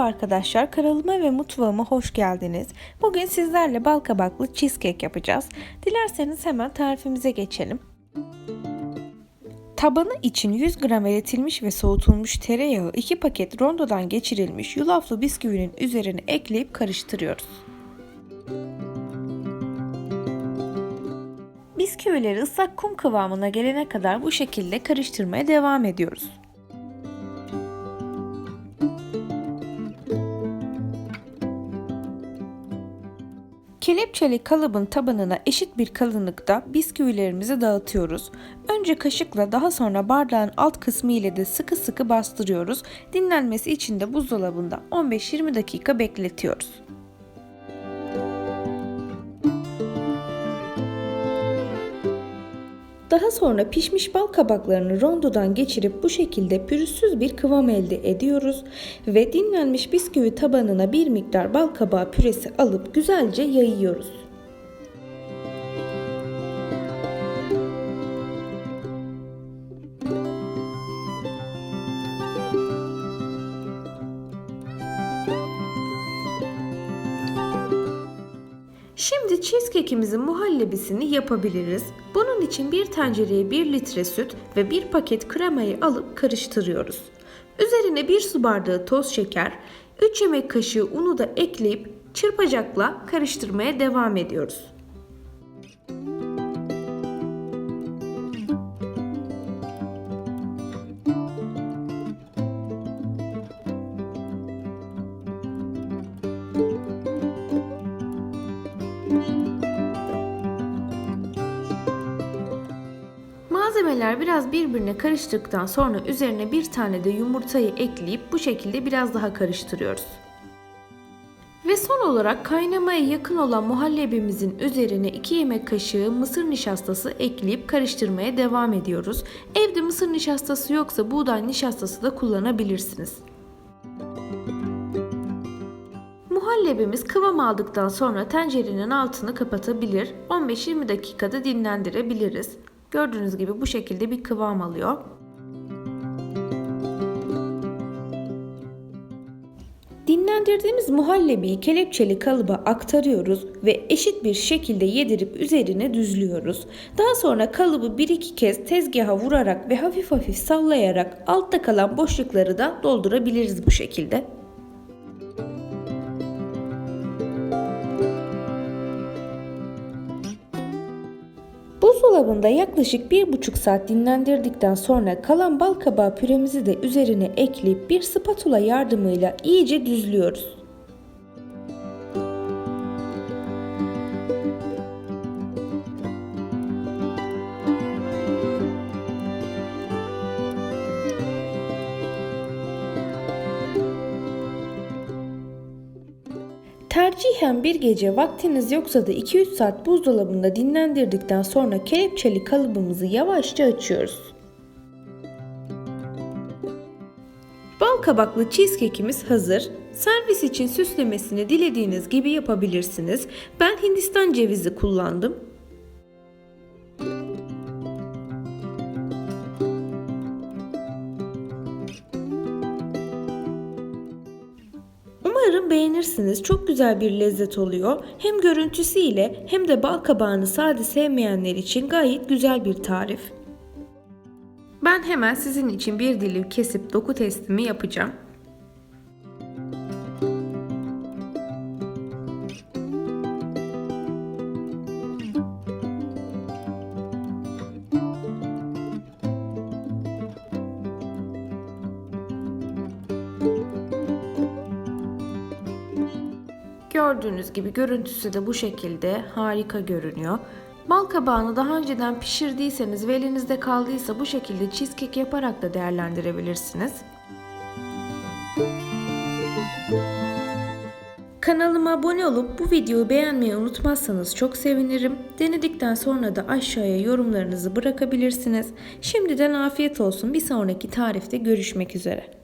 Merhaba arkadaşlar, kanalıma ve mutfağıma hoş geldiniz. Bugün sizlerle bal kabaklı cheesecake yapacağız. Dilerseniz hemen tarifimize geçelim. Tabanı için 100 gram eritilmiş ve soğutulmuş tereyağı 2 paket rondodan geçirilmiş yulaflı bisküvinin üzerine ekleyip karıştırıyoruz. Bisküvileri ıslak kum kıvamına gelene kadar bu şekilde karıştırmaya devam ediyoruz. Kelepçeli kalıbın tabanına eşit bir kalınlıkta bisküvilerimizi dağıtıyoruz. Önce kaşıkla daha sonra bardağın alt kısmı ile de sıkı sıkı bastırıyoruz. Dinlenmesi için de buzdolabında 15-20 dakika bekletiyoruz. Daha sonra pişmiş bal kabaklarını rondodan geçirip bu şekilde pürüzsüz bir kıvam elde ediyoruz ve dinlenmiş bisküvi tabanına bir miktar bal kabağı püresi alıp güzelce yayıyoruz. Şimdi cheesecake'imizin muhallebisini yapabiliriz. Bunun için bir tencereye 1 litre süt ve 1 paket kremayı alıp karıştırıyoruz. Üzerine 1 su bardağı toz şeker, 3 yemek kaşığı unu da ekleyip çırpacakla karıştırmaya devam ediyoruz. Malzemeler biraz birbirine karıştıktan sonra üzerine bir tane de yumurtayı ekleyip bu şekilde biraz daha karıştırıyoruz. Ve son olarak kaynamaya yakın olan muhallebimizin üzerine 2 yemek kaşığı mısır nişastası ekleyip karıştırmaya devam ediyoruz. Evde mısır nişastası yoksa buğday nişastası da kullanabilirsiniz. Muhallebimiz kıvam aldıktan sonra tencerenin altını kapatabilir, 15-20 dakikada dinlendirebiliriz. Gördüğünüz gibi bu şekilde bir kıvam alıyor. Dinlendirdiğimiz muhallebiyi kelepçeli kalıba aktarıyoruz ve eşit bir şekilde yedirip üzerine düzlüyoruz. Daha sonra kalıbı 1-2 kez tezgaha vurarak ve hafif hafif sallayarak altta kalan boşlukları da doldurabiliriz bu şekilde. Buzdolabında yaklaşık 1,5 saat dinlendirdikten sonra kalan bal kabağı püremizi de üzerine ekleyip bir spatula yardımıyla iyice düzlüyoruz. Tercihen bir gece vaktiniz yoksa da 2-3 saat buzdolabında dinlendirdikten sonra kelepçeli kalıbımızı yavaşça açıyoruz. Bal kabaklı cheesecake'imiz hazır. Servis için süslemesini dilediğiniz gibi yapabilirsiniz. Ben Hindistan cevizi kullandım. Beğenirsiniz. Çok güzel bir lezzet oluyor. Hem görüntüsüyle hem de bal kabağını sade sevmeyenler için gayet güzel bir tarif. Ben hemen sizin için bir dilim kesip doku testimi yapacağım. Gördüğünüz gibi görüntüsü de bu şekilde harika görünüyor. Bal kabağını daha önceden pişirdiyseniz ve elinizde kaldıysa bu şekilde cheesecake yaparak da değerlendirebilirsiniz. Kanalıma abone olup bu videoyu beğenmeyi unutmazsanız çok sevinirim. Denedikten sonra da aşağıya yorumlarınızı bırakabilirsiniz. Şimdiden afiyet olsun. Bir sonraki tarifte görüşmek üzere.